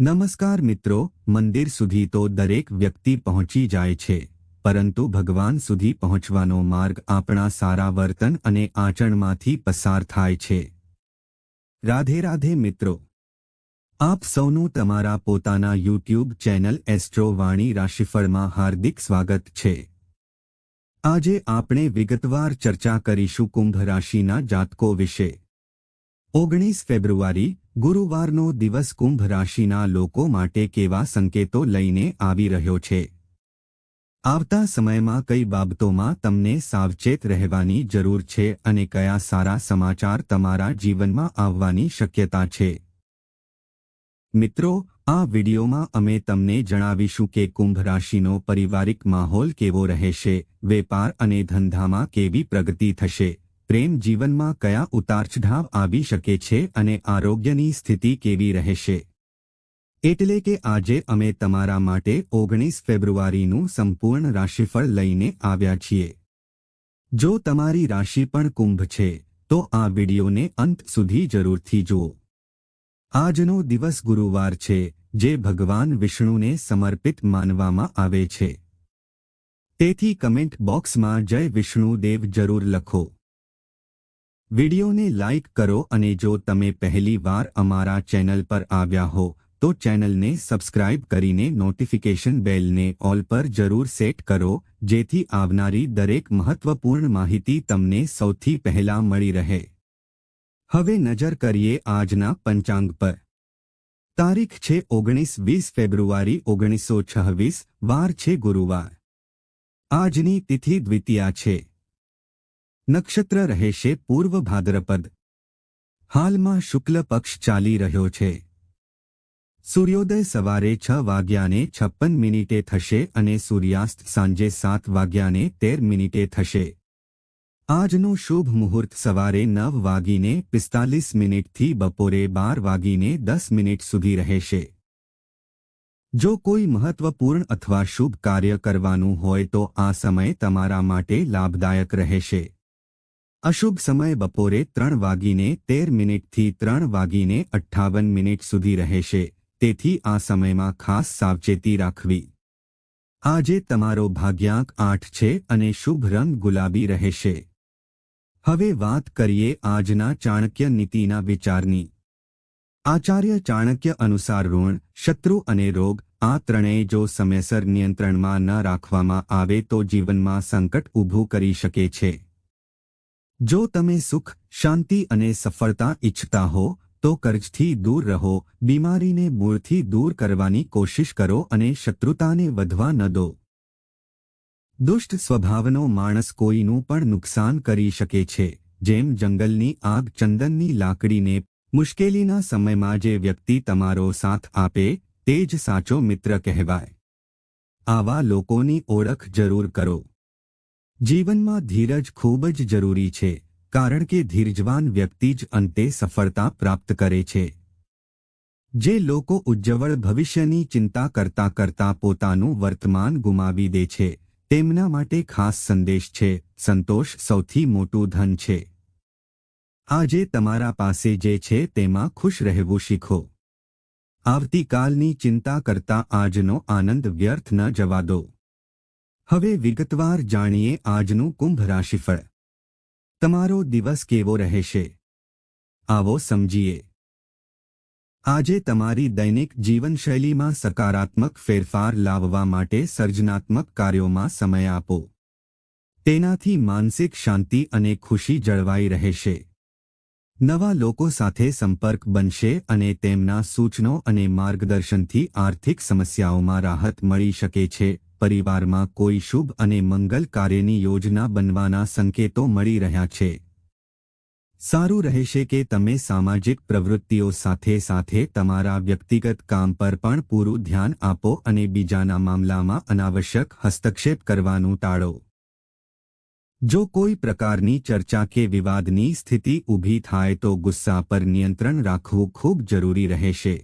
નમસ્કાર મિત્રો, મંદિર સુધી તો દરેક વ્યક્તિ પહોંચી જાય છે, પરંતુ ભગવાન સુધી પહોંચવાનો માર્ગ આપણા સારા વર્તન અને આચરણમાંથી પસાર થાય છે. રાધે રાધે મિત્રો, આપ સૌનું તમારા પોતાના યુટ્યુબ ચેનલ એસ્ટ્રો વાણી રાશિફળમાં હાર્દિક સ્વાગત છે. આજે આપણે વિગતવાર ચર્ચા કરીશું કુંભ રાશિના જાતકો વિશે. ઓગણીસ ફેબ્રુઆરી, ગુરુવારનો દિવસ કુંભ રાશિના લોકો માટે કેવા સંકેતો લઈને આવી રહ્યો છે? આવતા સમયમાં કઈ બાબતોમાં તમને સાવચેત રહેવાની જરૂર છે અને કયા સારા સમાચાર તમારા જીવનમાં આવવાની શક્યતા છે? મિત્રો, આ વિડિયોમાં અમે તમને જણાવીશું કે કુંભ રાશિનો પારિવારિક માહોલ કેવો રહેશે, વેપાર અને ધંધામાં કેવી પ્રગતિ થશે. પ્રેમ જીવનમાં કયા ઉતારચઢાવ આવી શકે છે અને આરોગ્યની સ્થિતિ કેવી રહેશે? એટલે કે આજે અમે તમારા માટે ઓગણીસ ફેબ્રુઆરીનું સંપૂર્ણ રાશિફળ લઈને આવ્યા છીએ. જો તમારી રાશિ પણ કુંભ છે, તો આ વિડિયોને અંત સુધી જરૂરથી જુઓ. આજનો દિવસ ગુરુવાર છે, જે ભગવાન વિષ્ણુને સમર્પિત માનવામાં આવે છે. તેથી કમેન્ટ બોક્સમાં જય વિષ્ણુદેવ જરૂર લખો. વિડિયોને લાઇક કરો અને જો તમે પહેલી વાર અમારા ચેનલ પર આવ્યા હો, તો ચેનલને સબસ્ક્રાઇબ કરીને નોટિફિકેશન બેલને ઓલ પર જરૂર સેટ કરો, જેથી આવનારી દરેક મહત્વપૂર્ણ માહિતી તમને સૌથી પહેલા મળી રહે. હવે નજર કરીએ આજના પંચાંગ પર. તારીખ છે ઓગણીસ વીસ ફેબ્રુઆરી ઓગણીસો છવ્વીસ, વાર છે ગુરુવાર. આજની તિથિ દ્વિતીયા છે. નક્ષત્ર રહેશે પૂર્વ ભાદ્રપદ. હાલમાં શુક્લ પક્ષ ચાલી રહ્યો છે. સૂર્યોદય સવારે છ વાગ્યાને છપ્પન મિનિટે થશે અને સૂર્યાસ્ત સાંજે સાત વાગ્યાને તેર મિનિટે થશે. આજનો શુભ મુહૂર્ત સવારે નવ વાગીને પિસ્તાલીસ મિનિટથી બપોરે બાર વાગીને દસ મિનિટ સુધી રહેશે જો કોઈ મહત્વપૂર્ણ અથવા શુભ કાર્ય કરવાનું હોય તો આ સમય તમારા માટે લાભદાયક રહેશે. અશુભ સમય બપોરે ત્રણ વાગીને તેર મિનિટથી ત્રણ વાગીને અઠ્ઠાવન મિનિટ સુધી રહેશે. તેથી આ સમયમાં ખાસ સાવચેતી રાખવી. આજે તમારો ભાગ્યાંક આઠ છે અને શુભ રંગ ગુલાબી રહેશે. હવે વાત કરીએ આજના ચાણક્ય નીતિના વિચારની. આચાર્ય ચાણક્ય અનુસાર ઋણ, શત્રુ અને રોગ, આ ત્રણેય જો સમયસર નિયંત્રણમાં ન રાખવામાં આવે તો જીવનમાં સંકટ ઊભું કરી શકે છે. જો તમે સુખ, શાંતિ અને સફળતા ઈચ્છતા હો, તો કર્જથી દૂર રહો, બીમારીને મૂળથી દૂર કરવાની કોશિશ કરો અને શત્રુતાને વધવા ન દો. દુષ્ટ સ્વભાવનો માણસ કોઈનું પણ નુકસાન કરી શકે છે, જેમ જંગલની આગ, ચંદનની લાકડીને મુશ્કેલીના સમયમાં જે વ્યક્તિ તમારો સાથ આપે, તે જ સાચો મિત્ર કહેવાય. આવા લોકોની ઓળખ જરૂર કરો. જીવનમાં ધીરજ ખૂબ જ જરૂરી છે, કારણ કે ધીરજવાન વ્યક્તિ જ અંતે સફળતા પ્રાપ્ત કરે છે. જે લોકો ઉજ્જવળ ભવિષ્યની ચિંતા કરતા કરતા પોતાનું વર્તમાન ગુમાવી દે છે, તેમના માટે ખાસ સંદેશ છે, સંતોષ સૌથી મોટું ધન છે. આજે તમારા પાસે જે છે તેમાં ખુશ રહેવું શીખો. આવતીકાલની ચિંતા કરતા આજનો આનંદ વ્યર્થ ન જવા દો. હવે વિગતવાર જાણીએ આજનું કુંભ રાશિફળ. તમારો દિવસ કેવો રહેશે? આવો સમજીએ. આજે તમારી દૈનિક જીવનશૈલીમાં સકારાત્મક ફેરફાર લાવવા માટે સર્જનાત્મક કાર્યોમાં સમય આપો. તેનાથી માનસિક શાંતિ અને ખુશી જળવાઈ રહેશે. નવા લોકો સાથે સંપર્ક બનશે અને તેમના સૂચનો અને માર્ગદર્શનથી આર્થિક સમસ્યાઓમાં રાહત મળી શકે છે. પરિવારમાં કોઈ શુભ અને મંગલ કાર્યની યોજના બનવાના સંકેતો મળી રહ્યા છે. સારું રહેશે કે તમે સામાજિક પ્રવૃત્તિઓ સાથે સાથે તમારા વ્યક્તિગત કામ પર પણ પૂરું ધ્યાન આપો અને બીજાના મામલામાં અનાવશ્યક હસ્તક્ષેપ કરવાનું ટાળો. જો કોઈ પ્રકારની ચર્ચા કે વિવાદની સ્થિતિ ઊભી થાય તો ગુસ્સા પર નિયંત્રણ રાખવું ખૂબ જરૂરી રહેશે.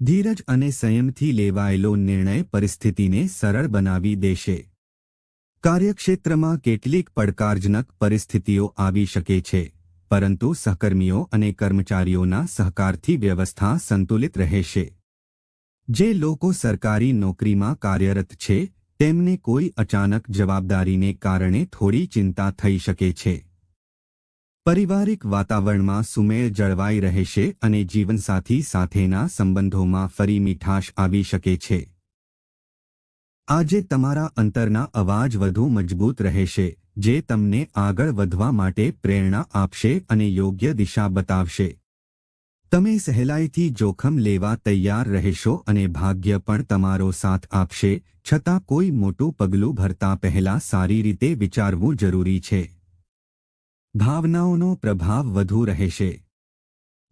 ધીરજ અને સંયમથી લેવાયેલો નિર્ણય પરિસ્થિતિને સરળ બનાવી દેશે. કાર્યક્ષેત્રમાં કેટલીક પડકારજનક પરિસ્થિતિઓ આવી શકે છે, પરંતુ સહકર્મીઓ અને કર્મચારીઓના સહકારથી વ્યવસ્થા સંતુલિત રહેશે. જે લોકો સરકારી નોકરીમાં કાર્યરત છે, તેમને કોઈ અચાનક જવાબદારીને કારણે થોડી ચિંતા થઈ શકે છે. પારિવારિક વાતાવરણમાં સુમેળ જળવાઈ રહેશે અને જીવનસાથી સાથેના સંબંધોમાં ફરી મીઠાશ આવી શકે છે. આજે તમારા અંતરના અવાજ વધુ મજબૂત રહેશે જે તમને આગળ વધવા માટે પ્રેરણા આપશે અને યોગ્ય દિશા બતાવશે. તમે સહેલાઈથી જોખમ લેવા તૈયાર રહેશો અને ભાગ્ય પણ તમારો સાથ આપશે, છતાં કોઈ મોટું પગલું ભરતા પહેલા સારી રીતે વિચારવું જરૂરી છે. ભાવનાઓનો પ્રભાવ વધુ રહેશે.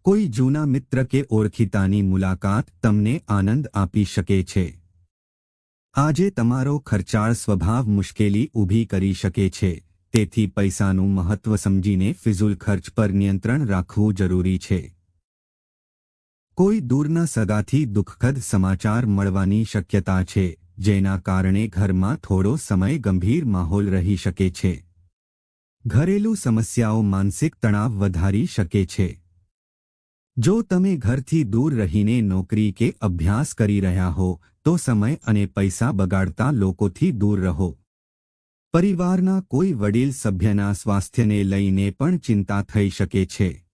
કોઈ જૂના મિત્ર કે ઓળખીતાની મુલાકાત તમને આનંદ આપી શકે છે. આજે તમારો ખર્ચાળ સ્વભાવ મુશ્કેલી ઊભી કરી શકે છે. તેથી પૈસાનું મહત્વ સમજીને ફિઝુલ ખર્ચ પર નિયંત્રણ રાખવું જરૂરી છે. કોઈ દૂરના સગાથી દુઃખદ સમાચાર મળવાની શક્યતા છે, જેના કારણે ઘરમાં થોડો સમય ગંભીર માહોલ રહી શકે છે. ઘરેલું સમસ્યાઓ માનસિક તણાવ વધારી શકે છે. જો તમે ઘરથી દૂર રહીને નોકરી કે અભ્યાસ કરી રહ્યા હો, તો સમય અને પૈસા બગાડતા લોકોથી દૂર રહો. પરિવારના કોઈ વડીલ સભ્યના સ્વાસ્થ્યને લઈને પણ ચિંતા થઈ શકે છે.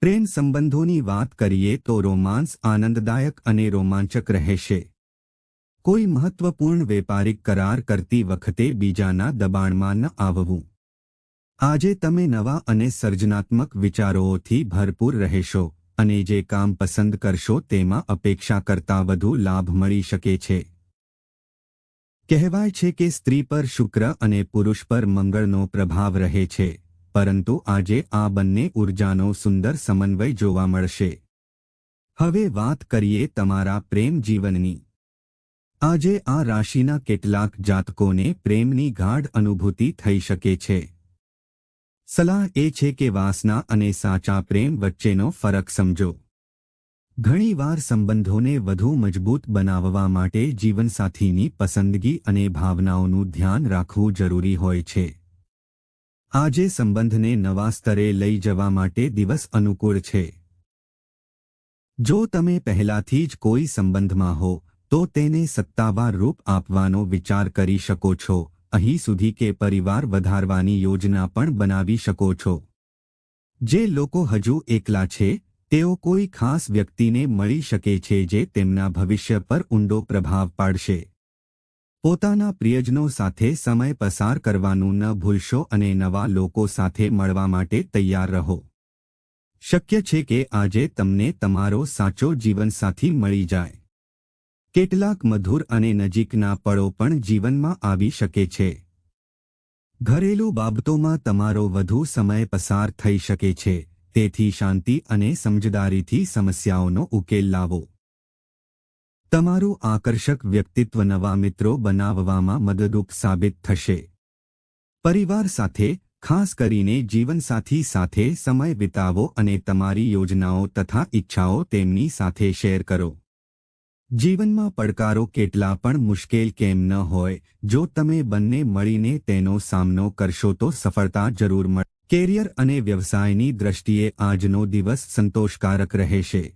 પ્રેમ સંબંધોની વાત કરીએ તો રોમાન્સ આનંદદાયક અને રોમાંચક રહેશે. કોઈ મહત્વપૂર્ણ વેપારિક કરાર કરતી વખતે બીજાના દબાણમાં ન આવવું. આજે તમે નવા અને સર્જનાત્મક વિચારોથી ભરપૂર રહેશો અને જે કામ પસંદ કરશો તેમાં અપેક્ષા કરતાં વધુ લાભ મળી શકે છે. કહેવાય છે કે સ્ત્રી પર શુક્ર અને પુરુષ પર મંગળનો પ્રભાવ રહે છે, પરંતુ આજે આ બંને ઉર્જાનો સુંદર સમન્વય જોવા મળશે. હવે વાત કરીએ તમારા પ્રેમ જીવનની. આજે આ રાશિના કેટલાક જાતકોને પ્રેમની ગાઢ અનુભૂતિ થઈ શકે છે. સલાહ એ છે કે વાસના અને સાચા પ્રેમ વચ્ચેનો ફરક સમજો. ઘણીવાર સંબંધોને વધુ મજબૂત બનાવવા માટે જીવનસાથીની પસંદગી અને ભાવનાઓનું ધ્યાન રાખવું જરૂરી હોય છે. આજે સંબંધને નવા સ્તરે લઈ જવા માટે દિવસ અનુકૂળ છે. જો તમે પહેલાથી જ કોઈ સંબંધમાં હો, તો તેને સત્તાવાર રૂપ આપવાનો વિચાર કરી શકો છો. અહીં સુધી કે પરિવાર વધારવાની યોજના પણ બનાવી શકો છો. જે લોકો હજુ એકલા છે, તેઓ કોઈ ખાસ વ્યક્તિને મળી શકે છે જે તેમના ભવિષ્ય પર ઊંડો પ્રભાવ પાડશે. પોતાના પ્રિયજનો સાથે સમય પસાર કરવાનું ન ભૂલશો અને નવા લોકો સાથે મળવા માટે તૈયાર રહો. શક્ય છે કે આજે તમને તમારો સાચો જીવનસાથી મળી જાય. કેટલાક મધુર અને નજીકના પળો પણ જીવનમાં આવી શકે છે. ઘરેલું બાબતોમાં તમારો વધુ સમય પસાર થઈ શકે છે, તેથી શાંતિ અને સમજદારીથી સમસ્યાઓનો ઉકેલ લાવો. તમારું આકર્ષક વ્યક્તિત્વ નવા મિત્રો બનાવવામાં મદદરૂપ સાબિત થશે. પરિવાર સાથે, ખાસ કરીને જીવનસાથી સાથે સમય વિતાવો અને તમારી યોજનાઓ તથા ઈચ્છાઓ તેમની સાથે શેર કરો. જીવનમાં પડકારો કેટલા પણ મુશ્કેલ કેમ ન હોય, જો તમે બંને મળીને તેનો સામનો કરશો તો સફળતા જરૂર મળે. કેરિયર અને વ્યવસાયની દ્રષ્ટિએ આજનો દિવસ સંતોષકારક રહેશે.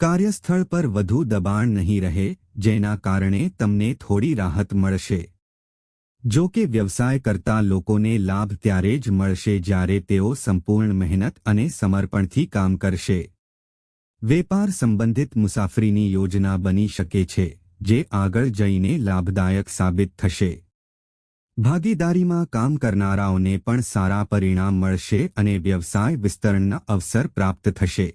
કાર્યસ્થળ પર વધુ દબાણ નહીં રહે, જેના કારણે તમને થોડી રાહત મળશે. જો કે વ્યવસાય કરતા લોકોને લાભ ત્યારે જ મળશે જ્યારે તેઓ સંપૂર્ણ મહેનત અને સમર્પણથી કામ કરશે. વેપાર સંબંધિત મુસાફરીની યોજના બની શકે છે, જે આગળ જઈને લાભદાયક સાબિત થશે. ભાગીદારીમાં કામ કરનારાઓને પણ સારા પરિણામ મળશે અને વ્યવસાય વિસ્તરણના અવસર પ્રાપ્ત થશે.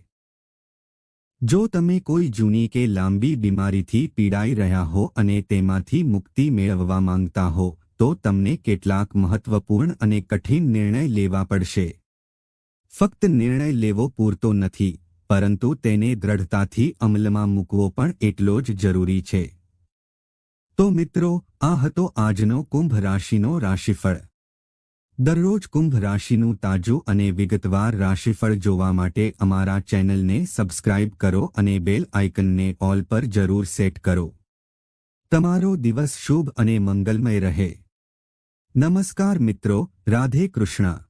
જો તમે કોઈ જૂની કે લાંબી બીમારીથી પીડાઈ રહ્યા હો અને તેમાંથી મુક્તિ મેળવવા માંગતા હો, તો તમને કેટલાક મહત્વપૂર્ણ અને કઠિન નિર્ણય લેવા પડશે. ફક્ત નિર્ણય લેવો પૂરતો નથી પરંતુ તેને દ્રઢતાથી અમલમાં મૂકવો પણ એટલો જ જરૂરી છે. તો મિત્રો, આ હતો આજનો કુંભ રાશિનો રાશિફળ. દરરોજ કુંભ રાશિનું તાજું અને વિગતવાર રાશિફળ જોવા માટે અમારા ચેનલને સબસ્ક્રાઇબ કરો અને બેલ આઇકનને ઓલ પર જરૂર સેટ કરો. તમારો દિવસ શુભ અને મંગલમય રહે. નમસ્કાર મિત્રો, રાધે કૃષ્ણ.